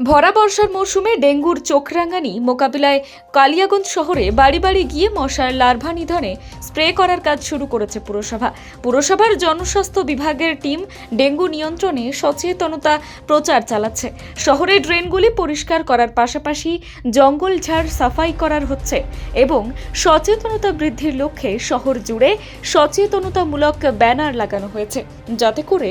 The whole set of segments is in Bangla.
ভরা বর্ষার মরশুমে ডেঙ্গুর চোখরাঙানি মোকাবিলায় কালিয়াগঞ্জ শহরে বাড়ি বাড়ি গিয়ে মশার লার্ভা নিধনে স্প্রে করার কাজ শুরু করেছে পুরসভা। পুরসভার জনস্বাস্থ্য বিভাগের টিম ডেঙ্গু নিয়ন্ত্রণে সচেতনতা প্রচার চালাচ্ছে। শহরের ড্রেনগুলি পরিষ্কার করার পাশাপাশি জঙ্গল ঝাড় সাফাই করার হচ্ছে এবং সচেতনতা বৃদ্ধির লক্ষ্যে শহর জুড়ে সচেতনতামূলক ব্যানার লাগানো হয়েছে, যাতে করে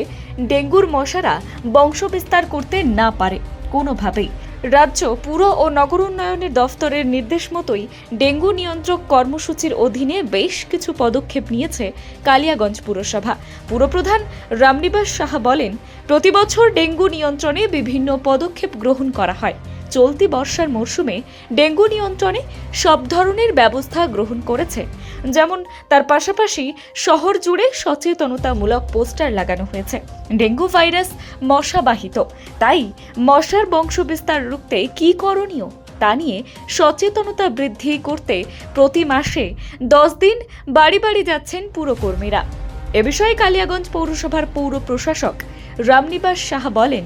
ডেঙ্গুর মশারা বংশবিস্তার করতে না পারে। কোনোভাবেই। রাজ্য পুর ও নগর উন্নয়নের দফতরের নির্দেশ মতোই ডেঙ্গু নিয়ন্ত্রক কর্মসূচির অধীনে বেশ কিছু পদক্ষেপ নিয়েছে কালিয়াগঞ্জ পুরসভা। পুরপ্রধান রামনিবাস সাহা বলেন, প্রতিবছর ডেঙ্গু নিয়ন্ত্রণে বিভিন্ন পদক্ষেপ গ্রহণ করা হয়। চলতি বর্ষার মরশুমে ডেঙ্গু নিয়ন্ত্রণে সব ধরনের ব্যবস্থা গ্রহণ করেছে। যেমন, তার পাশাপাশি শহর জুড়ে সচেতনতামূলক পোস্টার লাগানো হয়েছে। ডেঙ্গু ভাইরাস মশাবাহিত। তাই মশার বংশবিস্তার রুখতে কী করণীয় তা নিয়ে সচেতনতা বৃদ্ধি করতে প্রতি মাসে দশ দিন বাড়ি বাড়ি যাচ্ছেন পুরকর্মীরা। এ বিষয়ে কালিয়াগঞ্জ পৌরসভার পৌর প্রশাসক রামনিবাস সাহা বলেন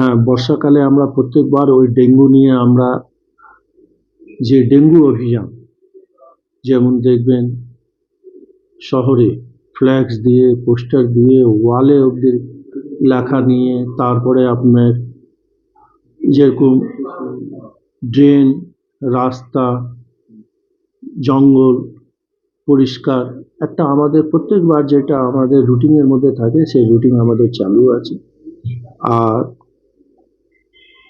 হ্যাঁ বর্ষাকালে আমরা প্রত্যেকবার ওই ডেঙ্গু নিয়ে আমরা যে ডেঙ্গু অভিযান, যেমন দেখবেন শহরে ফ্ল্যাক্স দিয়ে পোস্টার দিয়ে ওয়ালে অবধি লেখা নিয়ে, তারপরে আপনার যেরকম ড্রেন রাস্তা, জঙ্গল পরিষ্কার, একটা আমাদের প্রত্যেকবার যেটা আমাদের রুটিনের মধ্যে থাকে, সেই রুটিন আমাদের চালু আছে। আর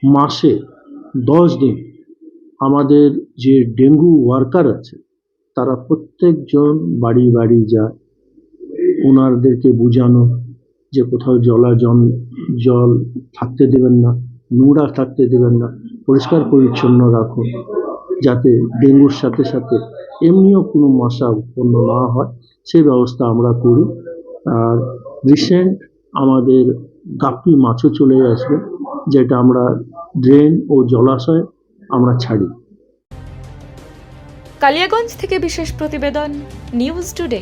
মাসে দশ দিন আমাদের যে ডেঙ্গু ওয়ার্কার আছে, তারা প্রত্যেকজন বাড়ি বাড়ি যায়। ওনাদেরকে বোঝানো যে কোথাও জলা জল জল থাকতে দেবেন না, নোংরা থাকতে দেবেন না, পরিষ্কার পরিচ্ছন্ন রাখুন, যাতে ডেঙ্গুর সাথে সাথে এমনিও কোনো মশা উৎপন্ন না হয়। সেই ব্যবস্থা আমরা করি। আর রিসেন্ট আমাদের গাপ্পি মাছও চলে আসবে। যেটা আমরা ড্রেন ও জলাশয় আমরা ছাড়ি। কালিয়াগঞ্জ থেকে বিশেষ প্রতিবেদন নিউজ টুডে